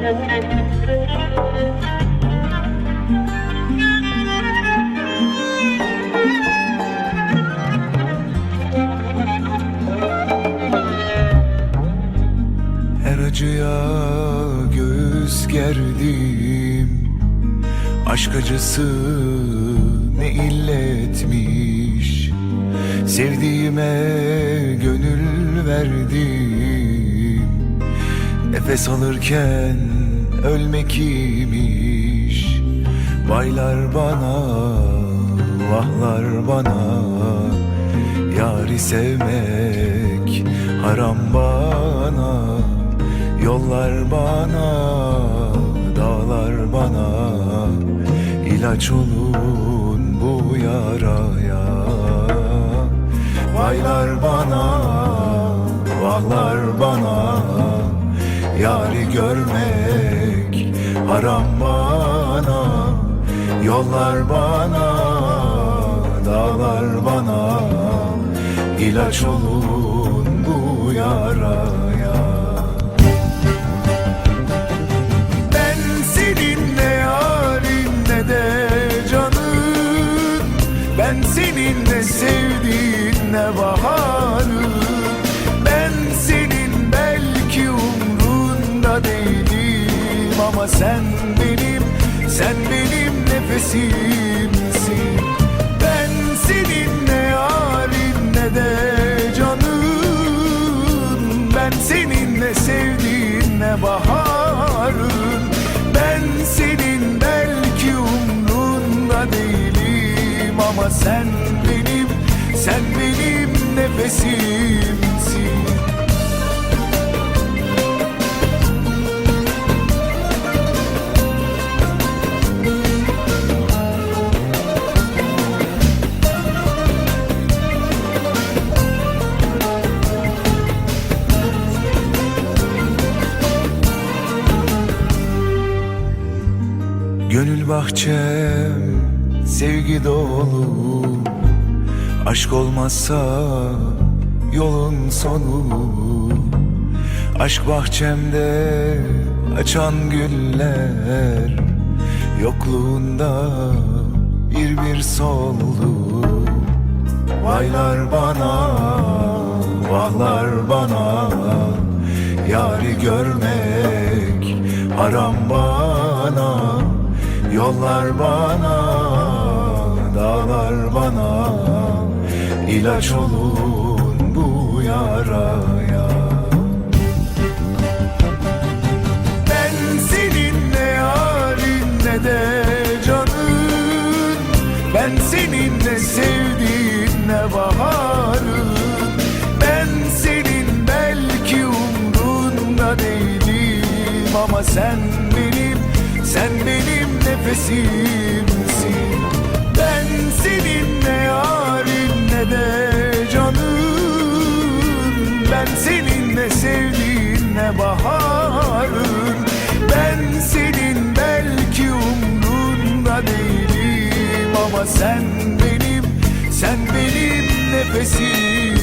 Her acıya göğüs gerdim. Aşk acısı ne illetmiş? Sevdiğime gönül verdim. Nefes alırken ölmek imiş. Vaylar bana, vahlar bana. Yari sevmek haram bana Yollar bana, dağlar bana. İlaç olun bu yaraya. Vaylar bana, vahlar bana. Yari görmek haram bana. Yollar bana, dağlar bana. İlaç olun bu yaraya senin ne sevdiğin ne baharın Ben senin belki umrunda değilim. Ama sen benim, sen benim nefesimsin. Ben senin ne yarim ne de canın. Ben senin ne sevdiğin ne baharın. Ben senin belki umrunda değilim. Ama sen nefesimsin Gönül bahçem sevgi dolu Aşk olmazsa yolun sonu. Aşk bahçemde açan güller Yokluğunda bir bir soldu. Vaylar bana, vahlar bana Yari görmek haram bana. Yollar bana, dağlar bana ilaç olun bu yaraya. Ben senin ne yarin ne de canın. Ben senin ne sevdiğin ne baharın. Ben senin belki umrunda değilim. Ama sen benim, sen benim nefesimsin. Ben senin ne de canın Ben senin ne sevdiğin ne baharın Ben senin belki umrunda değilim. Ama sen benim, sen benim nefesim